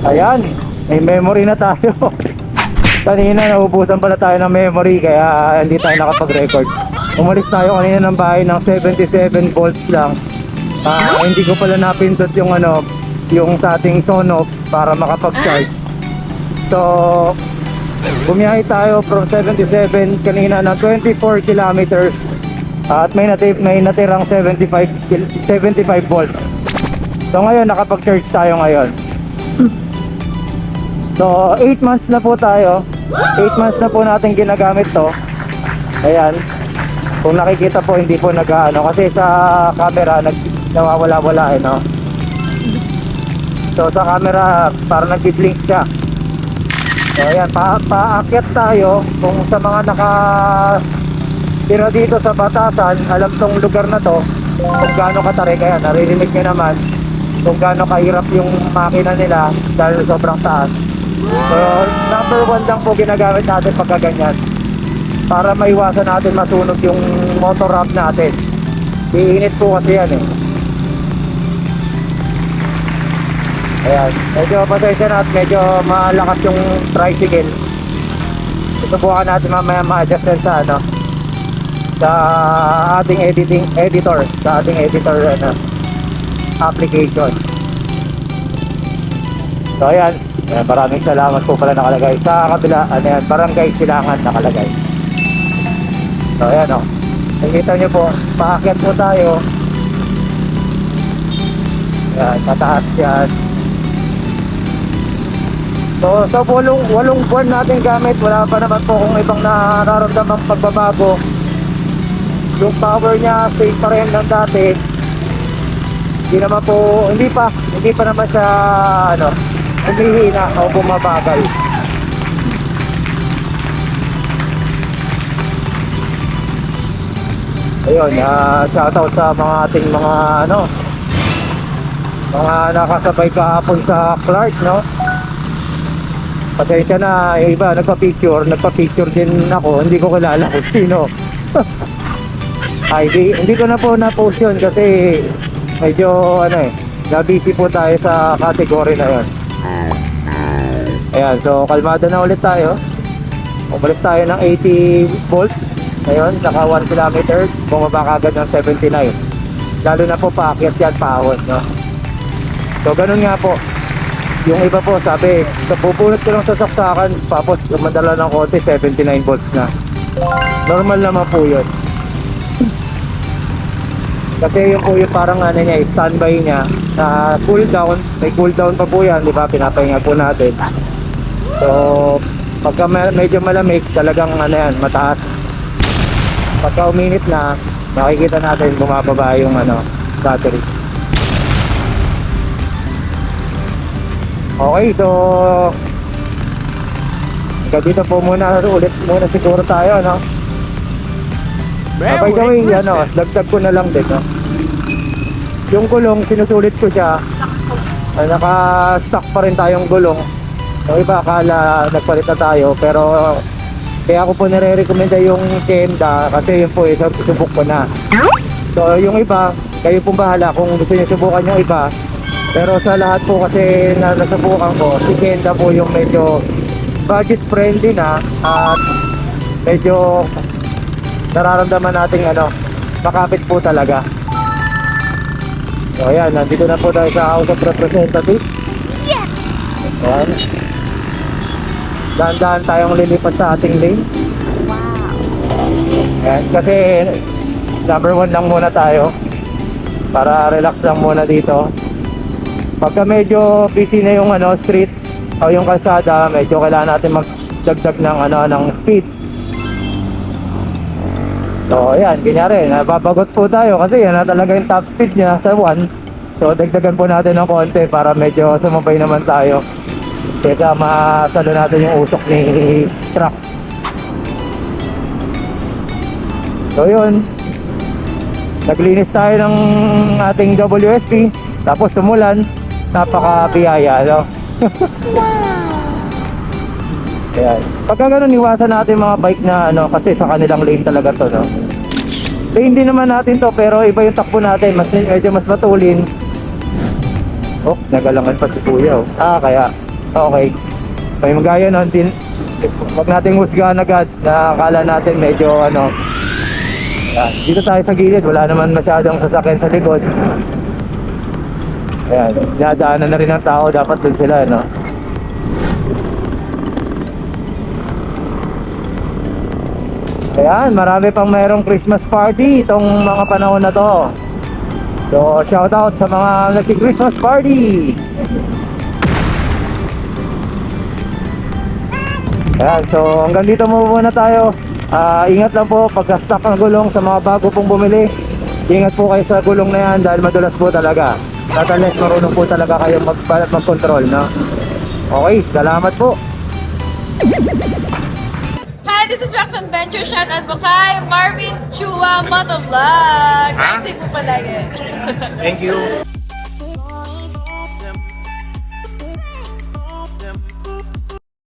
Ayan, may memory na tayo. kanina naubusan pala tayo ng memory kaya hindi tayo nakapag-record. Umalis tayo kanina ng bahay ng 77 volts lang. Ah, hindi ko pala napindot yung ano, yung sa ating sonoff para makapag-charge. So, bumiyahe tayo from 77 kanina ng 24 kilometers at may, nati may natirang 75 kil- 75 volts. So ngayon nakapag-charge tayo ngayon. So 8 months na po tayo. 8 months na po natin ginagamit to. Ayan. Kung nakikita po hindi po nag-ano kasi sa camera nag nawawala-wala eh no. So sa camera parang nag-blink siya. So ayan, pa paakyat tayo kung sa mga naka tira dito sa Batasan, alam tong lugar na to kung gaano katarik kaya naririnig nyo naman kung gaano kahirap yung makina nila dahil sobrang taas. So number one lang po ginagamit natin pagka ganyan para maiwasan natin masunog yung motor ramp natin. Iinit po kasi yan eh. Ayan, medyo pasensya na at medyo malakas yung tricycle. Susubukan natin mamaya ma-adjust yan sa ano sa ating editing editor, sa ating editor ano, application. So ayan, ayan, maraming salamat po pala nakalagay. Sa kabila, ano yan, barangay silangan nakalagay. So ayan o. Oh. Nakikita nyo po, paakyat po tayo. Ayan, pataas yan. So sa walong, walong buwan natin gamit, wala pa naman po kung ibang nararamdamang pagbabago. Yung power niya, same pa rin ng dati. Hindi naman po, hindi pa, hindi pa naman siya, ano, humihina o bumabagal. Ayun, uh, shoutout sa mga ating mga, ano, mga nakasabay kahapon sa Clark, no? Pasensya na, yung iba nagpa-picture, nagpa-picture din ako, hindi ko kilala kung sino. Ay, di, hindi ko na po na-post yun kasi medyo ano eh, na-busy po tayo sa category na yun. Ayan, so kalmado na ulit tayo. Umalis tayo ng 80 volts. Ngayon, saka 1 kilometer, bumaba kagad ng 79. Lalo na po paakyat yan, paahon, no? So, ganun nga po. Yung iba po, sabi, sa pupulot ko lang sa saksakan, tapos madala ng konti, 79 volts na. Normal naman po yun. Kasi yung po yung parang ano niya, standby niya na cool down, may cool down pa po yan, di ba? Pinapahinga po natin. So, pagka me- medyo malamig, talagang ano yan, mataas. Pagka uminit na, makikita natin bumababa yung ano, battery. Okay, so dito po muna ulit muna siguro tayo, no? By the way, ano, dagdag ko na lang din, no? Yung gulong, sinusulit ko siya. Ah, naka-stock pa rin tayong gulong. Yung iba, akala nagpalit na tayo. Pero, kaya ako po nire-recommenda yung Kenda kasi yun po, eh, subok ko na. So, yung iba, kayo pong bahala kung gusto niyo subukan yung iba. Pero sa lahat po kasi na nasubukan ko, si Kenda po yung medyo budget friendly na at medyo nararamdaman nating ano, makapit po talaga. So ayan, nandito na po tayo sa House of Representatives. Yes! Ayan. Dahan-dahan tayong lilipat sa ating lane. Wow! Ayan, kasi number one lang muna tayo. Para relax lang muna dito. Pagka medyo busy na yung ano, street o yung kalsada, medyo kailangan natin magdagdag ng ano ng speed. So, ayan, kunyari, nababagot po tayo kasi yan na talaga yung top speed niya sa 1. So, dagdagan po natin ng konti para medyo sumabay naman tayo. Kaya masalo natin yung usok ni truck. So, yun. Naglinis tayo ng ating WSP. Tapos tumulan. Napaka-biyaya, no? Ayan. Pagka ganun, iwasan natin mga bike na ano, kasi sa kanilang lane talaga to, no? Lane din naman natin to, pero iba yung takbo natin. Mas, medyo mas matulin. Oh, nagalangan pa si Kuya, oh. Ah, kaya Okay. May magaya nun, din, wag nating husgahan agad na akala natin medyo ano. Yan. Dito tayo sa gilid, wala naman masyadong sasakyan sa likod. Ayan, dinadaanan na rin ng tao, dapat dun sila, no? Ayan, marami pang mayroong Christmas party itong mga panahon na to. So, shout out sa mga nagki-Christmas party! Ayan, so hanggang dito muna tayo. Ah, ingat lang po pagka-stock ng gulong sa mga bago pong bumili. Ingat po kayo sa gulong na yan dahil madulas po talaga. At unless marunong po talaga kayo mag mag-control, no? Okay, salamat po. Hi, this is Roxanne Venture. Shout out po kay Marvin Chua Motovlog. Huh? po palagi. Thank you.